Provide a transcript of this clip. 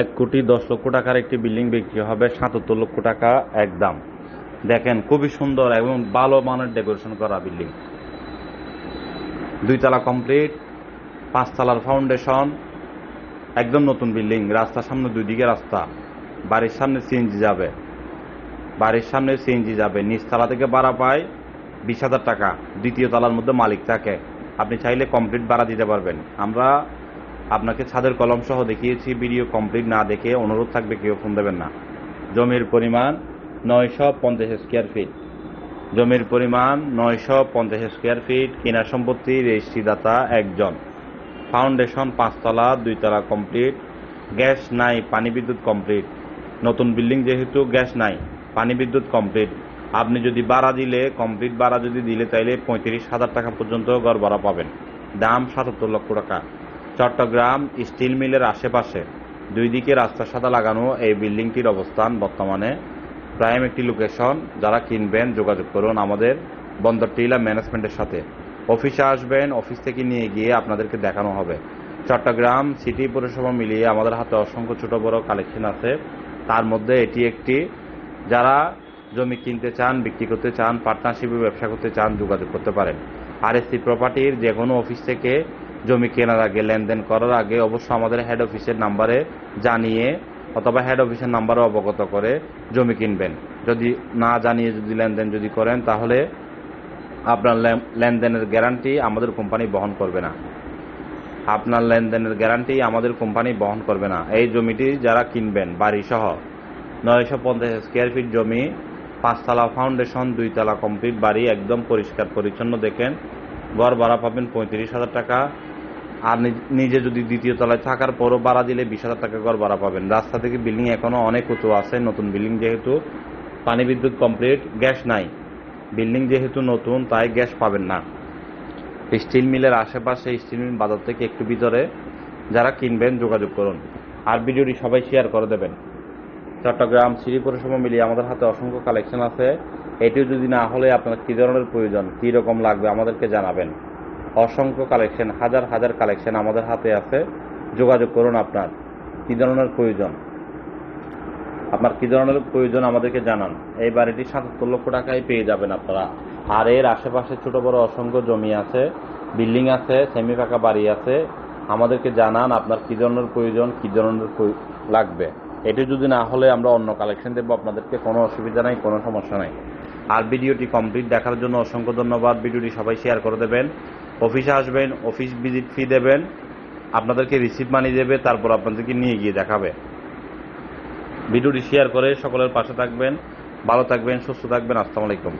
এক কোটি দশ লক্ষ টাকার একটি বিল্ডিং বিক্রি হবে, সাতাত্তর লক্ষ টাকা একদম দেখেন, খুবই সুন্দর এবং ভালো মানের ডেকোরেশন করা বিল্ডিং। দুইতলা কমপ্লিট, পাঁচতলার ফাউন্ডেশন, একদম নতুন বিল্ডিং। রাস্তার সামনে দুই দিকে রাস্তা। বাড়ির সামনে সিএনজি যাবে। বাড়ির সামনে সিএনজি যাবে। নিচতলা থেকে ভাড়া পায় বিশ হাজার টাকা। দ্বিতীয় তলার মধ্যে মালিক থাকে। আপনি চাইলে কমপ্লিট ভাড়া দিতে পারবেন। আমরা আপনাকে ছাদের কলম সহ দেখিয়েছি, ভিডিও কমপ্লিট না দেখে অনুরোধ থাকবে, কেউ ফোন দেবেন না। জমির পরিমাণ নয়শো পঞ্চাশ স্কোয়ার ফিট জমির পরিমাণ নয়শো পঞ্চাশ স্কোয়ার ফিট কেনা সম্পত্তি রেজিস্ট্রিদাতা একজন। ফাউন্ডেশন পাঁচতলা, দুইতলা কমপ্লিট। গ্যাস নাই, পানি বিদ্যুৎ কমপ্লিট। নতুন বিল্ডিং যেহেতু, গ্যাস নাই, পানি বিদ্যুৎ কমপ্লিট। আপনি যদি ভাড়া দিলে, কমপ্লিট ভাড়া যদি দিলে, তাইলে পঁয়ত্রিশ হাজার টাকা পর্যন্ত ঘর ভাড়া পাবেন। দাম সাতাত্তর লক্ষ টাকা। চট্টগ্রাম স্টিল মিলের আশেপাশে দুই দিকে রাস্তার সাদা লাগানো এই বিল্ডিংটির অবস্থান বর্তমানে প্রাইম একটি লোকেশন, যারা কিনবেন যোগাযোগ করুন আমাদের বন্দর টিলা ম্যানেজমেন্টের সাথে। অফিসে আসবেন, অফিস থেকে নিয়ে গিয়ে আপনাদেরকে দেখানো হবে। চট্টগ্রাম সিটি পৌরসভা মিলিয়ে আমাদের হাতে অসংখ্য ছোট বড় কালেকশন আছে। তার মধ্যে এটি একটি। যারা জমি কিনতে চান, বিক্রি করতে চান পার্টনারশিপে ব্যবসা করতে চান, যোগাযোগ করতে পারেন। আর এসি প্রপার্টির যে কোনো অফিস থেকে জমি কেনার আগে, লেনদেন করার আগে অবশ্য আমাদের হেড অফিসের নাম্বারে জানিয়ে অথবা হেড অফিসের নাম্বারে অবগত করে জমি কিনবেন। যদি না জানিয়ে যদি লেনদেন যদি করেন, তাহলে আপনার লেনদেনের গ্যারান্টি আমাদের কোম্পানি বহন করবে না। আপনার লেনদেনের গ্যারান্টি আমাদের কোম্পানি বহন করবে না। এই জমিটি যারা কিনবেন বাড়ি সহ নয়শো পঞ্চাশ স্কোয়ার ফিট জমি, পাঁচতলা ফাউন্ডেশন দুইতলা কমপ্লিট বাড়ি, একদম পরিষ্কার পরিচ্ছন্ন দেখেন, ঘর ভাড়া পাবেন পঁয়ত্রিশ হাজার টাকা। আর নিজ- যদি দ্বিতীয় তলায় থাকার পরও ভাড়া দিলে বিশ হাজার টাকা ঘর ভাড়া পাবেন। রাস্তা থেকে বিল্ডিং এখনও অনেক উঁচু আছে, নতুন বিল্ডিং যেহেতু পানি বিদ্যুৎ কমপ্লিট, গ্যাস নাই। বিল্ডিং যেহেতু নতুন, তাই গ্যাস পাবেন না। স্টিল মিলের আশেপাশে স্টিল মিল বাজার থেকে একটু ভিতরে যারা কিনবেন যোগাযোগ করুন। আর ভিডিওটি সবাই শেয়ার করে দেবেন। চট্টগ্রাম সিটি পৌরসভা মিলিয়ে আমাদের হাতে অসংখ্য কালেকশন আছে। এটিও যদি না হলে আপনার কী ধরনের প্রয়োজন, কী রকম লাগবে আমাদেরকে জানাবেন। অসংখ্য কালেকশন হাজার হাজার কালেকশন আমাদের হাতে আছে। যোগাযোগ করুন আপনার। কী ধরনের প্রয়োজন? আপনার কী ধরনের প্রয়োজন আমাদেরকে জানান। এই বাড়িটি সাতাত্তর লক্ষ টাকায় পেয়ে যাবেন আপনারা। আর এর আশেপাশে ছোট বড় অসংখ্য জমি আছে, বিল্ডিং আছে সেমি পাকা বাড়ি আছে। আমাদেরকে জানান আপনার কী ধরনের প্রয়োজন, কী ধরনের লাগবে। এটি যদি না হলে আমরা অন্য কালেকশন দেবো আপনাদেরকে, কোনো অসুবিধা নাই, কোনো সমস্যা নাই। আর ভিডিওটি কমপ্লিট দেখার জন্য অসংখ্য ধন্যবাদ। ভিডিওটি সবাই শেয়ার করে দেবেন। অফিসে আসবেন, অফিস ভিজিট ফি দেবেন, আপনাদেরকে রিসিভ মানি দেবে, তারপর আপনাদেরকে নিয়ে গিয়ে দেখাবে। ভিডিওটি শেয়ার করে সকলের পাশে থাকবেন, ভালো থাকবেন, সুস্থ থাকবেন, আসসালামু আলাইকুম।